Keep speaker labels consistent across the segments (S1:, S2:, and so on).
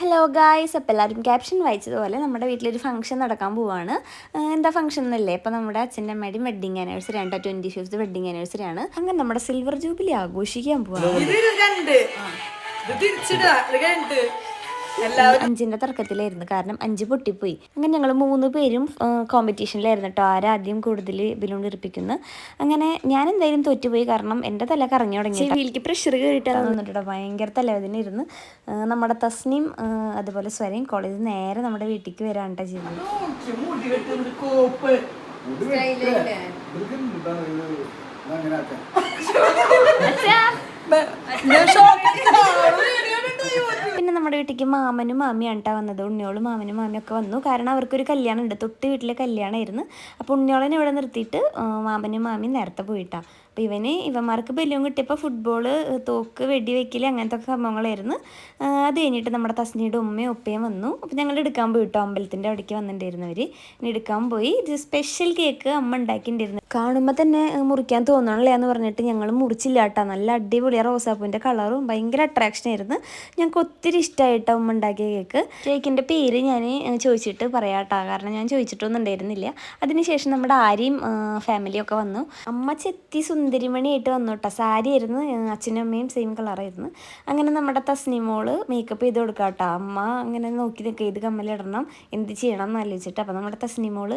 S1: Hello guys അപ്പോൾ എല്ലാവരും caption വായിച്ചതുപോലെ നമ്മുടെ വീട്ടിലൊരു ഫംഗ്ഷൻ നടക്കാൻ പോവാണ്. എന്താ ഫംഗ്ഷൻ എന്നല്ലേ? ഇപ്പോൾ നമ്മുടെ അച്ഛന്റെ അമ്മയുടെയും വെഡിങ് ആനിവേഴ്സറി ആണ് ട്വന്റി ഫിഫ്ത്ത് വെഡിങ് ആനിവേഴ്സറി ആണ്. അങ്ങനെ നമ്മുടെ സിൽവർ ജൂബിലി ആഘോഷിക്കാൻ പോവാണ്. അഞ്ചിന്റെ തർക്കത്തിലായിരുന്നു. കാരണം അഞ്ച് പൊട്ടിപ്പോയി. അങ്ങനെ ഞങ്ങൾ മൂന്ന് പേരും കോമ്പറ്റീഷനിലായിരുന്നു കേട്ടോ ആരാദ്യം കൂടുതൽ ബലൂൺ ഇറിപ്പിക്കുന്നു അങ്ങനെ ഞാൻ എന്തായാലും തോറ്റുപോയി. കാരണം എന്റെ തല കറങ്ങി തുടങ്ങി ചെവിയിലേക്ക് പ്രഷർ കയറിയിട്ടാണ് തോന്നിട്ടോ ഭയങ്കര തലവേദന ഇരുന്ന് നമ്മുടെ തസ്നിയും ആ, അതുപോലെ സ്വരയും കോളേജ് നേരെ നമ്മുടെ വീട്ടിലേക്ക് വരാണ്ട കേട്ടോ
S2: നോക്കി
S1: പിന്നെ നമ്മുടെ വീട്ടിലേക്ക് മാമനും മാമിയാണ് കേട്ടോ വന്നത്. ഉണ്ണിയോളും മാമനും മാമിയും ഒക്കെ വന്നു. കാരണം അവർക്കൊരു കല്യാണം ഉണ്ട് തൊട്ട് വീട്ടിലെ കല്യാണമായിരുന്നു. അപ്പോൾ ഉണ്ണിയോളനെ ഇവിടെ നിർത്തിയിട്ട് മാമനും മാമിയും നേരത്തെ പോയിട്ടാ. അപ്പോൾ ഇവന് ഇവന്മാർക്ക് ബല്യം കിട്ടിയപ്പോൾ ഫുട്ബോൾ തോക്ക് വെടി വെക്കൽ അങ്ങനത്തെ സംഭവങ്ങളായിരുന്നു. അത് കഴിഞ്ഞിട്ട് നമ്മുടെ തസ്നിയുടെ ഉമ്മയും ഉപ്പയും വന്നു. അപ്പോൾ ഞങ്ങൾ എടുക്കാൻ പോയി കേട്ടോ അമ്പലത്തിന്റെ അവിടേക്ക് വന്നിട്ടുണ്ടായിരുന്നവർ ഇനി എടുക്കാൻ പോയി. ഇത് സ്പെഷ്യൽ കേക്ക് അമ്മ ഉണ്ടാക്കിയിട്ടുണ്ടായിരുന്നു. കാണുമ്പോൾ തന്നെ മുറിക്കാൻ തോന്നണല്ലേ എന്ന് പറഞ്ഞിട്ട് ഞങ്ങൾ മുറിച്ചില്ല കേട്ടോ. നല്ല അടിപൊളിയാണ് റോസാപ്പൂവിന്റെ കളറും ഭയങ്കര അട്രാക്ഷൻ ആയിരുന്നു. ഞങ്ങൾക്ക് ഒത്തിരി ഇഷ്ടമായിട്ടോ ഉമ്മ ഉണ്ടാക്കിയ കേക്ക് കേക്കിന്റെ പേര് ഞാൻ ചോദിച്ചിട്ട് പറയാട്ടോ കാരണം ഞാൻ ചോദിച്ചിട്ടൊന്നും ഉണ്ടായിരുന്നില്ല. അതിനുശേഷം നമ്മുടെ ആര്യയും ഫാമിലിയൊക്കെ വന്നു. അമ്മ ചെത്തി സുന്ദരിമണിയായിട്ട് വന്നു കേട്ടോ സാരി ആയിരുന്നു അച്ഛനും അമ്മയും സെയിം കളറായിരുന്നു അങ്ങനെ നമ്മുടെ തസ്നിമോൾ മേക്കപ്പ് ചെയ്ത് കൊടുക്കാം കേട്ടോ അമ്മ അങ്ങനെ നോക്കി നിൽക്കുക ഇത് കമ്മലിടണം എന്ത് ചെയ്യണം എന്ന് ആലോചിച്ചിട്ട്. അപ്പോൾ നമ്മുടെ തസ്നിമോൾ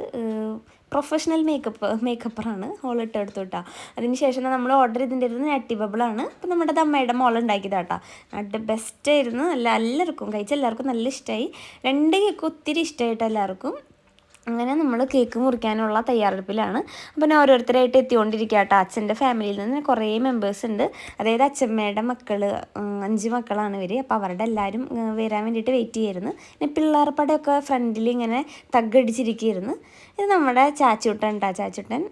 S1: പ്രൊഫഷണൽ മേക്കപ്പ് മേക്കപ്പറാണ് ഹോൾ എടുത്തു കേട്ടോ അതിനുശേഷം നമ്മൾ ഓർഡർ ചെയ്തിട്ടുണ്ടായിരുന്നത് നെറ്റി ബബിളാണ് അപ്പോൾ നമ്മുടെ അമ്മയുടെ മോൾ ഉണ്ടാക്കിയതാട്ടാ. അത് ബെസ്റ്റ് ആയിരുന്നു. നല്ല എല്ലാവർക്കും കഴിച്ച എല്ലാവർക്കും നല്ല ഇഷ്ടമായി രണ്ട് കേക്ക് ഒത്തിരി ഇഷ്ടമായിട്ട് എല്ലാവർക്കും. അങ്ങനെ നമ്മൾ കേക്ക് മുറിക്കാനുള്ള തയ്യാറെടുപ്പിലാണ്. അപ്പം ഞാൻ ഓരോരുത്തരായിട്ട് എത്തിക്കൊണ്ടിരിക്കുക കേട്ടോ അച്ഛന്റെ ഫാമിലിയിൽ നിന്ന് കുറേ മെമ്പേഴ്സ് ഉണ്ട്. അതായത് അച്ഛമ്മയുടെ മക്കൾ അഞ്ച് മക്കളാണ് ഇവർ അപ്പോൾ അവരുടെ എല്ലാവരും വരാൻ വേണ്ടിയിട്ട് വെയിറ്റ് ചെയ്യായിരുന്നു പിന്നെ പിള്ളേർപ്പടയൊക്കെ ഫ്രണ്ടിൽ ഇങ്ങനെ തగ్గടിച്ചിരിക്കുകയായിരുന്നു ഇത് നമ്മുടെ ചാച്ചൂട്ടൻ കേട്ടോ ചാച്ചൂട്ടൻ.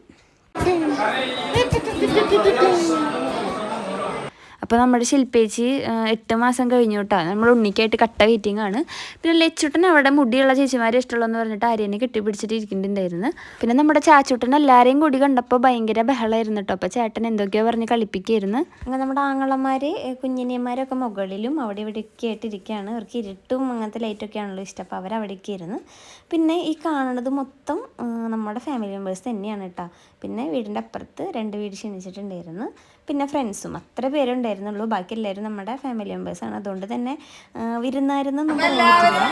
S1: അപ്പോൾ നമ്മുടെ ശില്പേച്ചി എട്ട് മാസം കഴിഞ്ഞു കേട്ടോ നമ്മൾ ഉണ്ണിക്കായിട്ട് കട്ട വെയിറ്റിംഗ് ആണ്. പിന്നെ ലച്ചുട്ടൻ അവിടെ മുടിയുള്ള ചേച്ചിമാരെ ഇഷ്ടമുള്ളതെന്ന് പറഞ്ഞിട്ട് ആര്യനെ കെട്ടിപ്പിടിച്ചിട്ട് ഇരിക്കുന്നുണ്ടായിരുന്നു പിന്നെ നമ്മുടെ ചാച്ചുട്ടൻ എല്ലാവരെയും കൂടി കണ്ടപ്പോൾ ഭയങ്കര ബഹളമായിരുന്നു കേട്ടോ അപ്പോൾ ചേട്ടൻ എന്തൊക്കെയോ പറഞ്ഞ് കളിപ്പിക്കായിരുന്നു. അങ്ങനെ നമ്മുടെ ആങ്ങളമാർ കുഞ്ഞിനിയന്മാരൊക്കെ മുകളിലും അവിടെ ഇവിടെയൊക്കെ ആയിട്ടിരിക്കുകയാണ് അവർക്ക് ഇരുട്ടും അങ്ങനത്തെ ലൈറ്റൊക്കെ ആണല്ലോ ഇഷ്ടം. അപ്പോൾ അവരവിടേക്ക് ഇരുന്ന് പിന്നെ ഈ കാണുന്നത് മൊത്തം നമ്മുടെ ഫാമിലി മെമ്പേഴ്സ് തന്നെയാണ് കേട്ടോ പിന്നെ വീടിന്റെ അപ്പുറത്ത് രണ്ട് വീട് ക്ഷണിച്ചിട്ടുണ്ടായിരുന്നു. പിന്നെ ഫ്രണ്ട്സും അത്ര പേരേ ഉണ്ടായിരുന്നുള്ളൂ ബാക്കി എല്ലാവരും നമ്മുടെ ഫാമിലി മെമ്പേഴ്സാണ് അതുകൊണ്ട് തന്നെ വിരുന്നായിരുന്നു നമ്മൾ പറയാൻ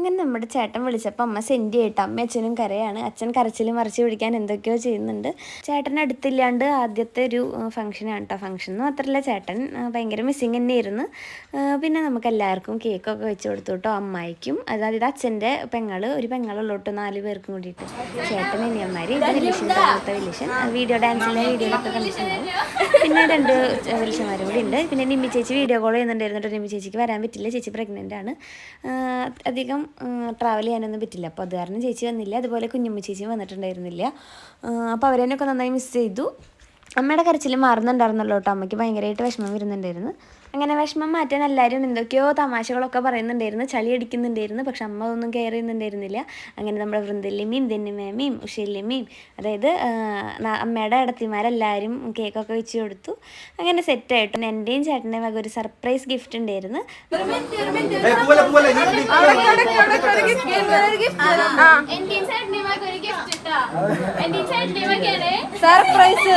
S1: അങ്ങനെ നമ്മുടെ ചേട്ടൻ വിളിച്ചപ്പോൾ അമ്മ സെൻഡ് ചെയ്യട്ടെ. അമ്മ അച്ഛനും കരയാണ്. അച്ഛൻ കരച്ചിലും മറിച്ച് പിടിക്കാൻ എന്തൊക്കെയോ ചെയ്യുന്നുണ്ട്. ചേട്ടൻ അടുത്തില്ലാണ്ട് ആദ്യത്തെ ഒരു ഫംഗ്ഷനാണ് കേട്ടോ ഫംഗ്ഷൻ എന്ന് മാത്രമല്ല ചേട്ടൻ ഭയങ്കര മിസ്സിങ് തന്നെയായിരുന്നു. പിന്നെ നമുക്ക് എല്ലാവർക്കും കേക്കൊക്കെ വെച്ച് കൊടുത്തു കേട്ടോ അമ്മായിക്കും അതായത് അച്ഛന്റെ പെങ്ങൾ ഒരു പെങ്ങളുള്ളൂ കേട്ടോ നാല് പേർക്കും കൂടിയിട്ട്. ചേട്ടൻ ഇനിയന്മാർ ഇത് പോലത്തെ വിലിഷൻ വീഡിയോ ഡാൻസിലെ പിന്നെ രണ്ട് വിലിഷന്മാരും കൂടി ഉണ്ട്. പിന്നെ നിമ്മി ചേച്ചി വീഡിയോ കോൾ ചെയ്യുന്നുണ്ടായിരുന്നു നിമ്മി ചേച്ചിക്ക് വരാൻ പറ്റില്ല. ചേച്ചി പ്രഗ്നന്റ് ആണ്. അധികം ട്രാവൽ ചെയ്യാനൊന്നും പറ്റില്ല. അപ്പോൾ അത് കാരണം ചേച്ചി വന്നില്ല. അതുപോലെ കുഞ്ഞമ്മ ചേച്ചിയും വന്നിട്ടുണ്ടായിരുന്നില്ല. അപ്പോൾ അവരെന്നൊക്കെ നന്നായി മിസ് ചെയ്തു. അമ്മയുടെ കരച്ചിൽ മാറുന്നുണ്ടായിരുന്നല്ലോ കേട്ടോ. അമ്മയ്ക്ക് ഭയങ്കരമായിട്ട് വിഷമം വരുന്നുണ്ടായിരുന്നു. അങ്ങനെ വിഷമം മാറ്റാൻ എല്ലാവരും എന്തൊക്കെയോ തമാശകളൊക്കെ പറയുന്നുണ്ടായിരുന്നു. ചളി അടിക്കുന്നുണ്ടായിരുന്നു. പക്ഷെ അമ്മ ഒന്നും കെയർ ചെയ്യുന്നുണ്ടായിരുന്നില്ല. അങ്ങനെ നമ്മുടെ വൃന്ദല്യമ്മയും ധന്യമേമയും ഉഷയില്ലമ്മയും അതായത് അമ്മയുടെ ഇടത്തിമാരെല്ലാവരും കേക്കൊക്കെ വെച്ച് കൊടുത്തു. അങ്ങനെ സെറ്റായിട്ടു എന്റെയും ചേട്ടന്റെയും വക ഒരു സർപ്രൈസ് ഗിഫ്റ്റ് ഉണ്ടായിരുന്നു.
S2: സർപ്രൈസ്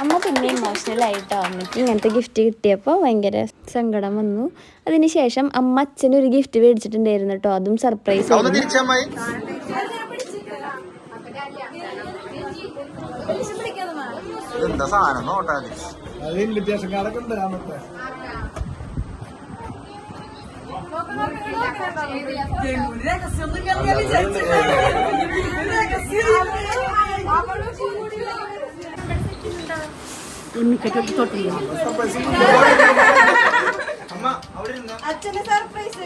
S1: അമ്മ പിന്നെ ഇമോഷണൽ ആയിട്ടോ? അമ്മയ്ക്ക് ഇങ്ങനത്തെ ഗിഫ്റ്റ് കിട്ടിയപ്പോൾ ഭയങ്കര സങ്കടം വന്നു. അതിനുശേഷം അമ്മ അച്ഛനൊരു ഗിഫ്റ്റ് മേടിച്ചിട്ടുണ്ടായിരുന്നു കേട്ടോ അതും സർപ്രൈസ്
S3: ഒന്ന്
S4: ഞങ്ങൾ സർപ്രൈസ്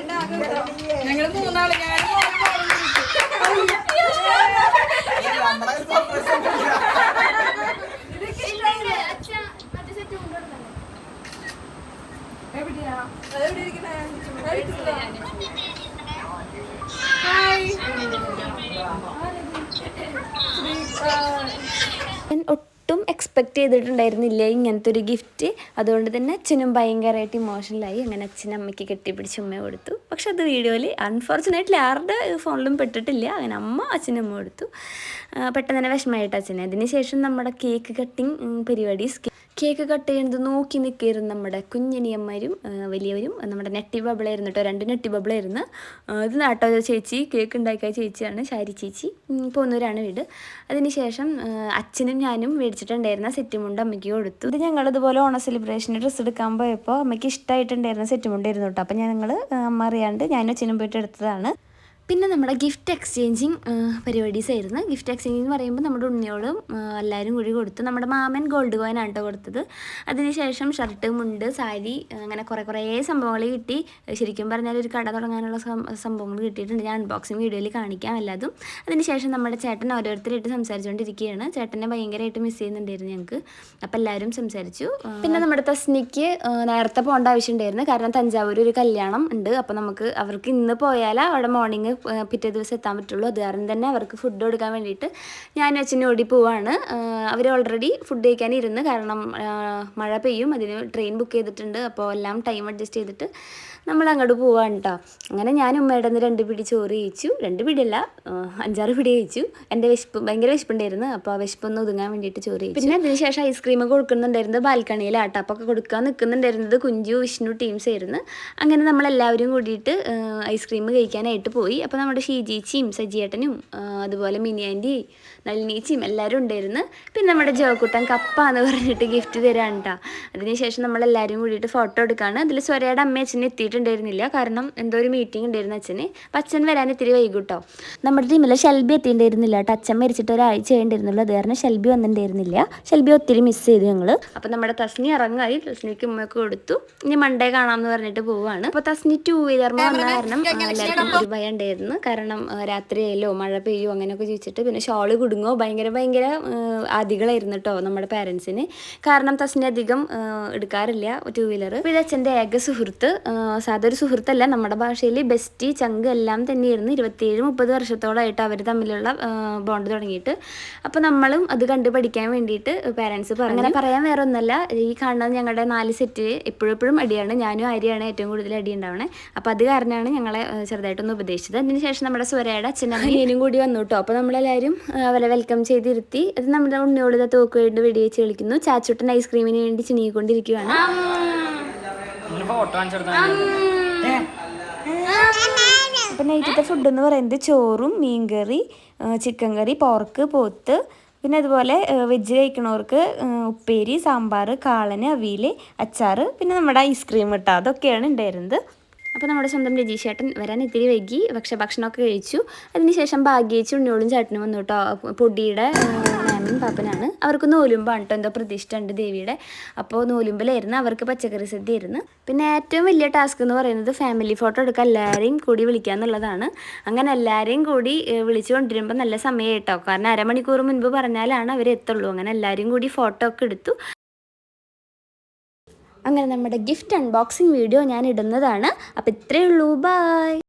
S4: ഞങ്ങൾ മൂന്നാൾ
S1: ഞാനും ഒട്ടും എക്സ്പെക്റ്റ് ചെയ്തിട്ടുണ്ടായിരുന്നില്ല ഇങ്ങനത്തെ ഒരു ഗിഫ്റ്റ് അതുകൊണ്ട് തന്നെ അച്ഛനും ഭയങ്കരമായിട്ട് ഇമോഷണലായി അങ്ങനെ അച്ഛനും അമ്മയ്ക്ക് കെട്ടിപ്പിടിച്ച് ഉമ്മ കൊടുത്തു. പക്ഷെ അത് വീഡിയോയിൽ അൺഫോർച്ചുനേറ്റ്ലി ആരുടെ ഫോണിലും പെട്ടിട്ടില്ല. അങ്ങനെ അമ്മ അച്ഛനും അമ്മ കൊടുത്തു. പെട്ടെന്ന് തന്നെ വിഷമമായിട്ട് അച്ഛനെ. അതിന് ശേഷം നമ്മുടെ കേക്ക് കട്ടിങ് പരിപാടീസ് കേക്ക് കട്ട് ചെയ്യുന്നത് നോക്കി നിൽക്കുകയായിരുന്നു നമ്മുടെ കുഞ്ഞനിയന്മാരും വലിയവരും. നമ്മുടെ നെട്ടി ബബിളായിരുന്നു കേട്ടോ രണ്ട് നെട്ടി ബബിളായിരുന്നു ഇത് നാട്ടോ ചേച്ചി? കേക്ക് ഉണ്ടാക്കിയ ചേച്ചിയാണ് ശാരി ചേച്ചി. പോകുന്നവരാണ് വീട്. അതിനുശേഷം അച്ഛനും ഞാനും മേടിച്ചിട്ടുണ്ടായിരുന്ന സെറ്റ് മുണ്ട് അമ്മയ്ക്ക് കൊടുത്തു. ഇത് ഞങ്ങൾ ഇതുപോലെ ഓണ സെലിബ്രേഷന് ഡ്രസ്സ് എടുക്കാൻ പോയപ്പോൾ അമ്മയ്ക്ക് ഇഷ്ടമായിട്ടുണ്ടായിരുന്ന സെറ്റ് മുണ്ടായിരുന്നു കേട്ടോ. അപ്പോൾ ഞങ്ങൾ അമ്മ അറിയാണ്ട് ഞാനും അച്ഛനും പോയിട്ട് എടുത്തതാണ്. പിന്നെ നമ്മുടെ ഗിഫ്റ്റ് എക്സ്ചേഞ്ചിങ് പരിപാടീസ് ആയിരുന്നു ഗിഫ്റ്റ് എക്സ്ചേഞ്ച് എന്ന് പറയുമ്പോൾ നമ്മുടെ ഉണ്ണിയോളും എല്ലാവരും കൂടി കൊടുത്തു നമ്മുടെ മാമൻ ഗോൾഡ് കോയിൻ ആണ് കേട്ടോ കൊടുത്തത്. അതിനുശേഷം ഷർട്ട് മുണ്ട് സാരി അങ്ങനെ കുറേ കുറേ സംഭവങ്ങൾ കിട്ടി. ശരിക്കും പറഞ്ഞാൽ ഒരു കട തുടങ്ങാനുള്ള സംഭവങ്ങൾ കിട്ടിയിട്ടുണ്ട്. ഞാൻ അൺബോക്സിങ് വീഡിയോയിൽ കാണിക്കാം എല്ലാതും. അതിനുശേഷം നമ്മുടെ ചേട്ടൻ ഓരോരുത്തരായിട്ട് സംസാരിച്ചുകൊണ്ടിരിക്കുകയാണ് ചേട്ടനെ ഭയങ്കരമായിട്ട് മിസ് ചെയ്യുന്നുണ്ടായിരുന്നു ഞങ്ങൾക്ക് അപ്പോൾ എല്ലാവരും സംസാരിച്ചു. പിന്നെ നമ്മുടെ തസ്നിക്ക് നേരത്തെ പോകേണ്ട ആവശ്യമുണ്ടായിരുന്നു കാരണം തഞ്ചാവൂർ ഒരു കല്യാണം ഉണ്ട്. അപ്പോൾ നമുക്ക് അവർക്ക് ഇന്ന് പോയാൽ അവിടെ മോർണിംഗ് പിറ്റേ ദിവസം എത്താൻ പറ്റുള്ളൂ. അത് കാരണം തന്നെ അവർക്ക് ഫുഡ് കൊടുക്കാൻ വേണ്ടിയിട്ട് ഞാൻ അച്ഛനും ഓടി പോവാണ്. അവർ ഓൾറെഡി ഫുഡ് കഴിക്കാൻ ഇരുന്ന് കാരണം മഴ പെയ്യും. അതിന് ട്രെയിൻ ബുക്ക് ചെയ്തിട്ടുണ്ട്. അപ്പോൾ എല്ലാം ടൈം അഡ്ജസ്റ്റ് ചെയ്തിട്ട് നമ്മൾ അങ്ങോട്ട് പോവാണ് കേട്ടോ അങ്ങനെ ഞാൻ ഉമ്മയുടെ നിന്ന് രണ്ട് പിടി ചോറ് കഴിച്ചു. രണ്ട് പിടിയല്ല അഞ്ചാറ് പിടി കഴിച്ചു. എന്റെ വിശപ്പ് ഭയങ്കര വിശപ്പുണ്ടായിരുന്നു. അപ്പോൾ ആ വിശപ്പ് ഒന്ന് ഒതുങ്ങാൻ വേണ്ടിയിട്ട് ചോറ് കഴിച്ചു. പിന്നെ അതിനുശേഷം ഐസ്ക്രീം കൊടുക്കുന്നുണ്ടായിരുന്നത് ബാൽക്കണിയിലാട്ടോ അപ്പോൾ ഒക്കെ കൊടുക്കാൻ നിൽക്കുന്നുണ്ടായിരുന്നത് കുഞ്ചു വിഷ്ണു ടീംസ് ആയിരുന്നു. അങ്ങനെ നമ്മളെല്ലാവരും കൂടിയിട്ട് ഐസ്ക്രീം കഴിക്കാനായിട്ട് പോയി. അപ്പോൾ നമ്മുടെ ഷീജീച്ചിയും സജിയേട്ടനും അതുപോലെ മിനി നളിനീച്ചിയും എല്ലാവരും ഉണ്ടായിരുന്നു. പിന്നെ നമ്മുടെ ജോക്കുട്ടൻ കപ്പ എന്ന് പറഞ്ഞിട്ട് ഗിഫ്റ്റ് തരാണ് കേട്ടോ അതിനുശേഷം നമ്മളെല്ലാവരും കൂടിയിട്ട് ഫോട്ടോ എടുക്കുകയാണ് അതിൽ സ്വരയുടെ അമ്മ അച്ഛനെ എത്തിയിട്ടുണ്ടായിരുന്നില്ല കാരണം എന്തോ ഒരു മീറ്റിംഗ് ഉണ്ടായിരുന്നു അച്ഛന്. അപ്പം അച്ഛൻ വരാൻ ഇത്തിരി വൈകിട്ടോ. നമ്മുടെ ടീമിലെ ഷെൽബി എത്തിയിട്ടുണ്ടായിരുന്നില്ല കേട്ടോ. അച്ഛൻ മരിച്ചിട്ട് ഒരാഴ്ച ഉണ്ടായിരുന്നുള്ളൂ അത് കാരണം ഷെൽബി വന്നിട്ടുണ്ടായിരുന്നില്ല. ഷെൽബി ഒത്തിരി മിസ് ചെയ്തു ഞങ്ങൾ അപ്പം നമ്മുടെ തസ്നി ഇറങ്ങായി. തസ്നിക്ക് ഉമ്മയൊക്കെ കൊടുത്തു. ഇനി മൺഡേ കാണാമെന്ന് പറഞ്ഞിട്ട് പോവാണ്. അപ്പോൾ തസ്നി ടൂ വീലർ വന്ന കാരണം എല്ലാവർക്കും ഒരു ഭയം ഉണ്ടായിരുന്നു കാരണം രാത്രിയായല്ലോ രാത്രിയായാലോ മഴ പെയ്യോ അങ്ങനെയൊക്കെ ചോദിച്ചിട്ട് പിന്നെ ഷോൾ കുടുങ്ങോ ഭയങ്കര ഭയങ്കര ആദികളായിരുന്നു കേട്ടോ നമ്മുടെ പാരൻസിന് കാരണം തസ്നി അധികം എടുക്കാറില്ല ടൂ വീലർ ഇത് അച്ഛന്റെ ഏക സുഹൃത്ത് സാധാ ഒരു സുഹൃത്തല്ല. നമ്മുടെ ഭാഷയിൽ ബെസ്റ്റി ചങ്ക് എല്ലാം തന്നെയായിരുന്നു. ഇരുപത്തിയേഴ് മുപ്പത് വർഷത്തോളമായിട്ട് അവർ തമ്മിലുള്ള ബോണ്ട് തുടങ്ങിയിട്ട്. അപ്പോൾ നമ്മളും അത് കണ്ട് പഠിക്കാൻ വേണ്ടിയിട്ട് പാരൻസ് പറഞ്ഞു. അങ്ങനെ പറയാൻ വേറെ ഒന്നല്ല ഈ കാണുന്നത് ഞങ്ങളുടെ നാല് സെറ്റ് എപ്പോഴെപ്പോഴും എപ്പോഴും അടിയാണ്. ഞാനും ആര്യാണ് ഏറ്റവും കൂടുതൽ അടി ഉണ്ടാവണേ. അപ്പോൾ അത് കാരണമാണ് ഞങ്ങളെ ചെറുതായിട്ടൊന്ന് ഉപദേശിച്ചത്. അതിനുശേഷം നമ്മുടെ സ്വരയുടെ അച്ഛനും കൂടി വന്നു കേട്ടോ. അപ്പോൾ നമ്മളെല്ലാവരും അവരെ വെൽക്കം ചെയ്തിരുത്തി. അത് നമ്മുടെ ഉണ്ണിയോട് തോക്ക് വേണ്ടി വെടി വെച്ച് കളിക്കുന്നു. ചാച്ചുട്ടൻ ഐസ്ക്രീമിന് വേണ്ടി ചിണിക്കൊണ്ടിരിക്കുകയാണ് അപ്പം നൈറ്റത്തെ ഫുഡ് എന്ന് പറയുന്നത് ചോറും മീൻകറി ചിക്കൻ കറി പോർക്ക് പോത്ത് പിന്നെ അതുപോലെ വെജ് കഴിക്കണവർക്ക് ഉപ്പേരി സാമ്പാർ കാളന് അവിയൽ അച്ചാർ പിന്നെ നമ്മുടെ ഐസ്ക്രീം കേട്ടോ അതൊക്കെയാണ് ഉണ്ടായിരുന്നത് അപ്പോൾ നമ്മുടെ സ്വന്തം രജീഷ് ചേട്ടൻ വരാൻ ഇത്തിരി വൈകി പക്ഷേ ഭക്ഷണമൊക്കെ കഴിച്ചു. അതിനുശേഷം ഭാഗ്യച്ച് ഉണ്ണിയോളും ചേട്ടനും വന്നു കേട്ടോ പൊടിയുടെ മാമൻ പാപ്പനാണ് അവർക്ക് നൂലുമ്പാണ് കേട്ടോ എന്തോ പ്രതിഷ്ഠ ഉണ്ട് ദേവിയുടെ. അപ്പോൾ നൂലുമ്പിലായിരുന്നു. അവർക്ക് പച്ചക്കറി സദ്യ ആയിരുന്നു പിന്നെ ഏറ്റവും വലിയ ടാസ്ക് എന്ന് പറയുന്നത് ഫാമിലി ഫോട്ടോ എടുക്കാൻ എല്ലാവരെയും കൂടി വിളിക്കുക എന്നുള്ളതാണ്. അങ്ങനെ എല്ലാവരെയും കൂടി വിളിച്ചു കൊണ്ടിരുമ്പോൾ നല്ല സമയം കേട്ടോ കാരണം അരമണിക്കൂർ മുൻപ് പറഞ്ഞാലാണ് അവർ എത്തുള്ളൂ. അങ്ങനെ എല്ലാവരും കൂടി ഫോട്ടോ ഒക്കെ എടുത്തു. അങ്ങനെ നമ്മുടെ ഗിഫ്റ്റ് അൺബോക്സിങ് വീഡിയോ ഞാൻ ഇടുന്നതാണ്. അപ്പോൾ ഇത്രയേ ഉള്ളൂ. ബായ്